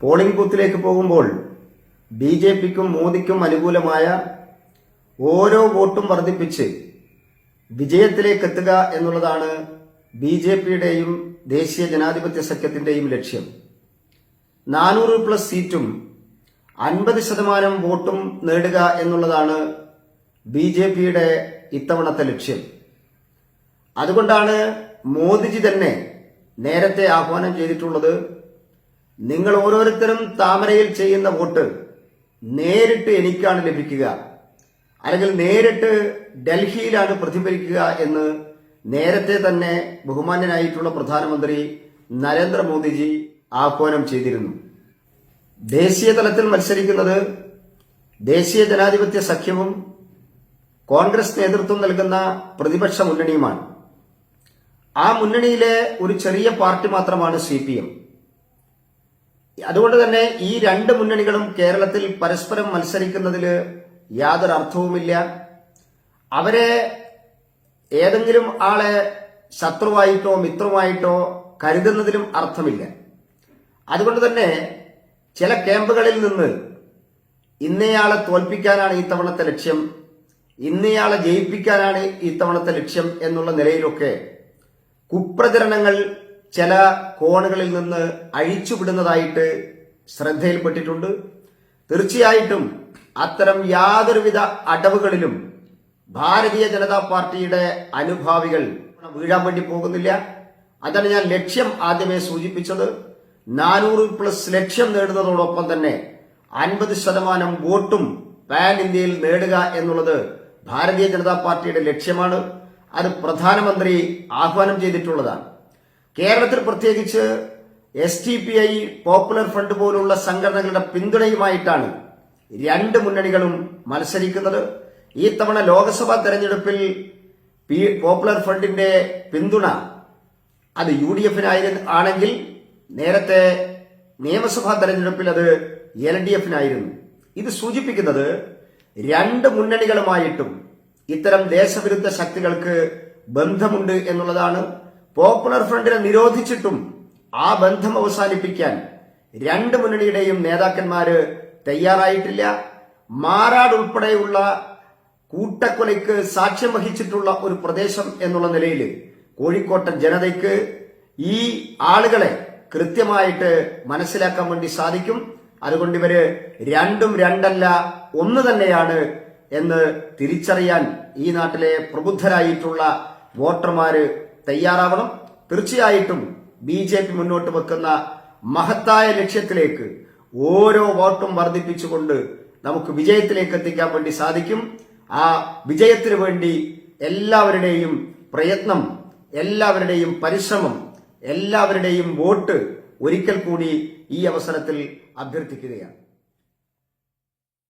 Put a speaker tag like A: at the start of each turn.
A: Polling ബൂത്തിലേക്ക് പോകുമ്പോൾ B J പിക്കും മോദിക്കും അനുകൂലമായ ഓരോ വോട്ടും വർദ്ധിപ്പിച്ച് വിജയത്തിലേക്ക് എത്തുക എന്നുള്ളതാണ് ബി ജെ പിയുടെയും ദേശീയ ജനാധിപത്യ സഖ്യത്തിന്റെയും ലക്ഷ്യം. നാനൂറ് പ്ലസ് സീറ്റും അൻപത് ശതമാനം വോട്ടും നേടുക എന്നുള്ളതാണ് ബി ജെ പിയുടെ ഇത്തവണത്തെ ലക്ഷ്യം. അതുകൊണ്ടാണ് മോദിജി തന്നെ നേരത്തെ ആഹ്വാനം ചെയ്തിട്ടുള്ളത് നിങ്ങൾ ഓരോരുത്തരും താമരയിൽ ചെയ്യുന്ന വോട്ട് നേരിട്ട് എനിക്കാണ് ലഭിക്കുക. അല്ലെങ്കിൽ നേരിട്ട് ഡൽഹിയിലാണ് പ്രതിഫലിക്കുക എന്ന് നേരത്തെ തന്നെ ബഹുമാന്യനായിട്ടുള്ള പ്രധാനമന്ത്രി നരേന്ദ്രമോദിജി ആഹ്വാനം ചെയ്തിരുന്നു. ദേശീയ തലത്തിൽ മത്സരിക്കുന്നത് ദേശീയ ജനാധിപത്യ സഖ്യവും കോൺഗ്രസ് നേതൃത്വം നൽകുന്ന പ്രതിപക്ഷ മുന്നണിയുമാണ്. ആ മുന്നണിയിലെ ഒരു ചെറിയ പാർട്ടി മാത്രമാണ് സി പി എം. അതുകൊണ്ട് തന്നെ ഈ രണ്ട് മുന്നണികളും കേരളത്തിൽ പരസ്പരം മത്സരിക്കുന്നതിൽ യാതൊരു അർത്ഥവുമില്ല. അവരെ ഏതെങ്കിലും ആളെ ശത്രുവായിട്ടോ മിത്രമായിട്ടോ കരുതുന്നതിലും അർത്ഥമില്ല. അതുകൊണ്ട് തന്നെ ചില ക്യാമ്പുകളിൽ നിന്ന് ഇന്നയാളെ തോൽപ്പിക്കാനാണ് ഈ തവണത്തെ ലക്ഷ്യം ഇന്നയാളെ ജയിപ്പിക്കാനാണ് ഈ തവണത്തെ ലക്ഷ്യം എന്നുള്ള നിലയിലൊക്കെ കുപ്രചരണങ്ങൾ ചില കോണുകളിൽ നിന്ന് അഴിച്ചുവിടുന്നതായിട്ട് ശ്രദ്ധയിൽപ്പെട്ടിട്ടുണ്ട്. തീർച്ചയായിട്ടും അത്തരം യാതൊരുവിധ അടവുകളിലും ഭാരതീയ ജനതാ പാർട്ടിയുടെ അനുഭാവികൾ വീഴാൻ വേണ്ടി പോകുന്നില്ല. അതാണ് ഞാൻ ലക്ഷ്യം ആദ്യമേ സൂചിപ്പിച്ചത്. നാനൂറ് പ്ലസ് ലക്ഷ്യം നേടുന്നതോടൊപ്പം തന്നെ അൻപത് ശതമാനം വോട്ടും പാൻ ഇന്ത്യയിൽ നേടുക എന്നുള്ളത് ഭാരതീയ ജനതാ പാർട്ടിയുടെ ലക്ഷ്യമാണ്. അത് പ്രധാനമന്ത്രി ആഹ്വാനം ചെയ്തിട്ടുള്ളതാണ്. കേരളത്തിൽ പ്രത്യേകിച്ച് S D P I Popular Front പോലുള്ള സംഘടനകളുടെ പിന്തുണയുമായിട്ടാണ് രണ്ട് മുന്നണികളും മത്സരിക്കുന്നത്. ഈ തവണ ലോക്സഭാ തെരഞ്ഞെടുപ്പിൽ പോപ്പുലർ ഫ്രണ്ടിന്റെ പിന്തുണ അത് യു ഡി എഫിനായിരുന്നു ആണെങ്കിൽ നേരത്തെ നിയമസഭാ തെരഞ്ഞെടുപ്പിൽ അത് എൽ ഡി എഫിനായിരുന്നു. ഇത് സൂചിപ്പിക്കുന്നത് രണ്ട് മുന്നണികളുമായിട്ടും ഇത്തരം ദേശവിരുദ്ധ ശക്തികൾക്ക് ബന്ധമുണ്ട് എന്നുള്ളതാണ്. പോപ്പുലർ ഫ്രണ്ടിനെ നിരോധിച്ചിട്ടും ആ ബന്ധം അവസാനിപ്പിക്കാൻ രണ്ട് മുന്നണിയുടെയും നേതാക്കന്മാര് തയ്യാറായിട്ടില്ല. മാറാട് ഉൾപ്പെടെയുള്ള കൂട്ടക്കൊലയ്ക്ക് സാക്ഷ്യം വഹിച്ചിട്ടുള്ള ഒരു പ്രദേശം എന്നുള്ള നിലയിൽ കോഴിക്കോട്ടൻ ജനതയ്ക്ക് ഈ ആളുകളെ കൃത്യമായിട്ട് മനസ്സിലാക്കാൻ വേണ്ടി സാധിക്കും. അതുകൊണ്ട് ഇവർ രണ്ടും രണ്ടല്ല ഒന്ന് തന്നെയാണ് എന്ന് തിരിച്ചറിയാൻ ഈ നാട്ടിലെ പ്രബുദ്ധരായിട്ടുള്ള വോട്ടർമാര് തയ്യാറാവണം. തീർച്ചയായിട്ടും ബി ജെ പി മുന്നോട്ട് വെക്കുന്ന മഹത്തായ ലക്ഷ്യത്തിലേക്ക് ഓരോ വോട്ടും വർദ്ധിപ്പിച്ചുകൊണ്ട് നമുക്ക് വിജയത്തിലേക്ക് എത്തിക്കാൻ വേണ്ടി സാധിക്കും. ആ വിജയത്തിന് വേണ്ടി എല്ലാവരുടെയും പ്രയത്നം എല്ലാവരുടെയും പരിശ്രമം എല്ലാവരുടെയും വോട്ട് ഒരിക്കൽ കൂടി ഈ അവസരത്തിൽ അഭ്യർത്ഥിക്കുകയാണ്.